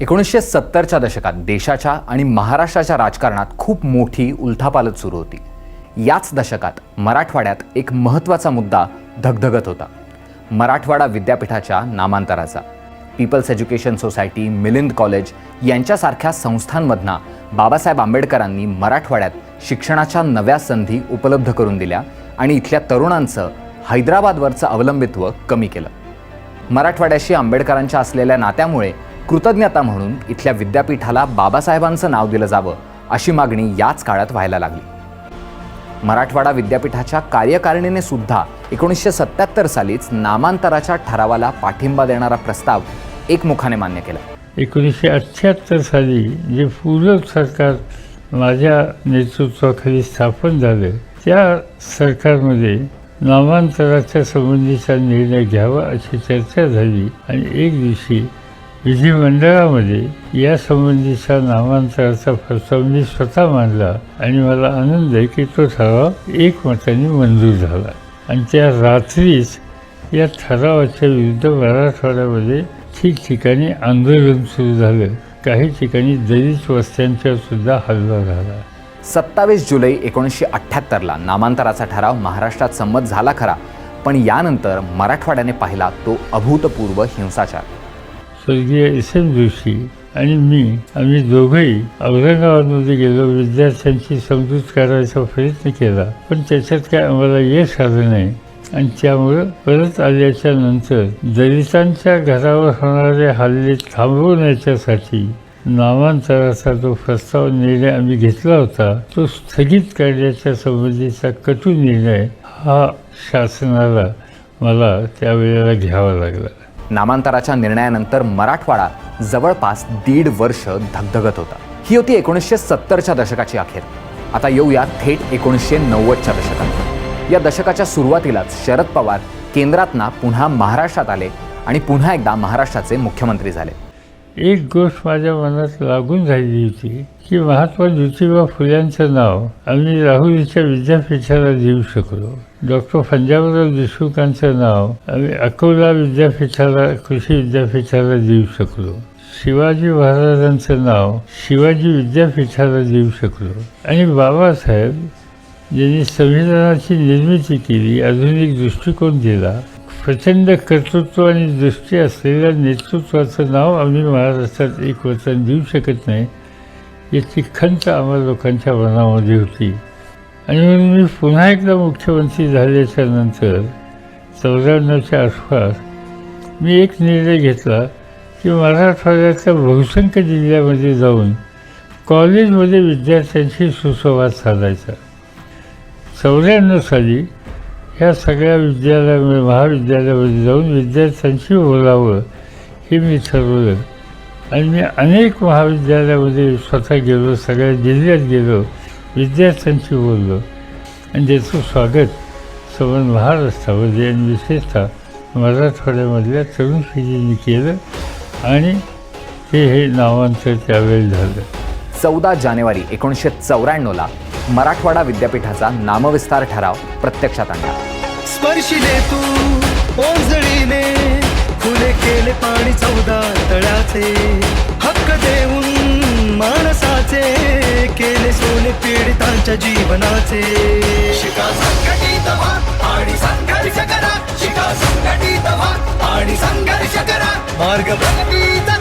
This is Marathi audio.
एकोणीसशे सत्तरच्या दशकात देशाच्या आणि महाराष्ट्राच्या राजकारणात खूप मोठी उलथापालत सुरू होती. याच दशकात मराठवाड्यात एक महत्त्वाचा मुद्दा धगधगत होता. मराठवाडा विद्यापीठाच्या नामांतराचा. People's education society Milind college यांच्यासारख्या संस्थांमधना बाबासाहेब आंबेडकरांनी मराठवाड्यात शिक्षणाच्या नव्या संधी उपलब्ध करून दिल्या आणि इथल्या तरुणांचं हैदराबादवरचं अवलंबित्व कमी केलं. मराठवाड्याशी आंबेडकरांच्या असलेल्या नात्यामुळे कृतज्ञता म्हणून इथल्या विद्यापीठाला बाबासाहेबांचं नाव दिलं जावं अशी मागणी याच काळात व्हायला लागली. मराठवाडा विद्यापीठाच्या कार्यकारिणीने सुद्धा एकोणीसशे सत्याहत्तर सालीच नामांतराच्या ठरावाला पाठिंबा देणारा प्रस्ताव एकमुखाने मान्य केला. एकोणीसशे अठ्ठ्याहत्तर साली जे पूरक सरकार माझ्या नेतृत्वाखाली स्थापन झालं त्या सरकारमध्ये नामांतराच्या संबंधीचा निर्णय घ्यावा अशी चर्चा झाली आणि एक दिवशी विधिमंडळामध्ये यासंबंधीच्या नामांतराचा प्रस्ताव मी स्वतः मांडला आणि मला आनंद आहे की तो ठराव एकमताने मंजूर झाला. आणि त्या रात्रीच या ठरावाच्या विरुद्ध मराठवाड्यामध्ये ठिकठिकाणी आंदोलन सुरू झालं. काही ठिकाणी दलित वस्त्यांच्या सुद्धा हल्ला झाला. सत्तावीस जुलै एकोणीसशे अठ्ठ्याहत्तरला नामांतराचा ठराव महाराष्ट्रात संमत झाला खरा पण यानंतर मराठवाड्याने पाहिला तो अभूतपूर्व हिंसाचार. स्वर्गीय एस जोशी आणि मी आम्ही दोघंही औरंगाबादमध्ये गेलो. विद्यार्थ्यांची समजूत करायचा प्रयत्न केला. पण त्याच्यात काय आम्हाला यश आलं नाही. आणि त्यामुळं परत आल्याच्यानंतर दलितांच्या घरावर होणारे हल्ले थांबवण्याच्यासाठी नामांतराचा जो प्रस्ताव निर्णय आम्ही घेतला होता तो स्थगित करण्याच्या संबंधीचा कटू निर्णय हा शासनाला मला त्यावेळेला घ्यावा लागला. नामांतराच्या निर्णयानंतर मराठवाडा जवळपास दीड वर्ष धगधगत होता. ही होती एकोणीसशे सत्तरच्या दशकाची अखेर. आता येऊया थेट एकोणीसशे नव्वदच्या दशकात. या दशकाच्या सुरुवातीलाच शरद पवार केंद्रातना पुन्हा महाराष्ट्रात आले आणि पुन्हा एकदा महाराष्ट्राचे मुख्यमंत्री झाले. एक गोष्ट माझ्या मनात लागून राहिली होती की महात्मा ज्योतिबा फुल्यांचं नाव आम्ही राहुरीच्या विद्यापीठाला देऊ शकलो. डॉक्टर पंजाबराव देशमुखांचं नाव आम्ही अकोला विद्यापीठाला कृषी विद्यापीठाला देऊ शकलो. शिवाजी महाराजांचं नाव शिवाजी विद्यापीठाला देऊ शकलो. आणि बाबासाहेब ज्यांनी संविधानाची निर्मिती केली आधुनिक दृष्टिकोन दिला प्रचंड कर्तृत्व आणि दृष्टी असलेल्या नेतृत्वाचं नाव आम्ही महाराष्ट्रात एक वचन देऊ शकत नाही. याची खंत आम्हा लोकांच्या मनामध्ये होती. आणि म्हणून मी पुन्हा एकदा मुख्यमंत्री झाल्याच्यानंतर चौऱ्याण्णवच्या आसपास मी एक निर्णय घेतला की मराठवाड्याच्या बहुसंख्य जिल्ह्यामध्ये जाऊन कॉलेजमध्ये विद्यार्थ्यांशी सुसंवाद साधायचा. चौऱ्याण्णव साली ह्या सगळ्या विद्यालयामध्ये महाविद्यालयामध्ये जाऊन विद्यार्थ्यांशी बोलावं हे मी ठरवलं. आणि मी अनेक महाविद्यालयामध्ये स्वतः गेलो सगळ्या जिल्ह्यात गेलो विद्यार्थ्यांशी बोललो. आणि त्याचं स्वागत संबंध महाराष्ट्रामध्ये आणि विशेषतः मराठवाड्यामधल्या तरुण पिढीने केलं आणि हे हे नावांतर त्यावेळी झालं. चौदा जानेवारी एकोणीसशे चौऱ्याण्णवला मराठवाडा विद्यापीठाचा नामविस्तार ठराव प्रत्यक्षात आणला. स्पर्शिले तू ओंजळीने फुले केले पाणी चौदा तळाचे हक्क देऊन माणसाचे केले सोने पीडितांच्या जीवनाचे. शिका संघटित व्हा आणि संघर्ष करा. शिका संघटित व्हा आणि संघर्ष करा. मार्ग प्रगतीचा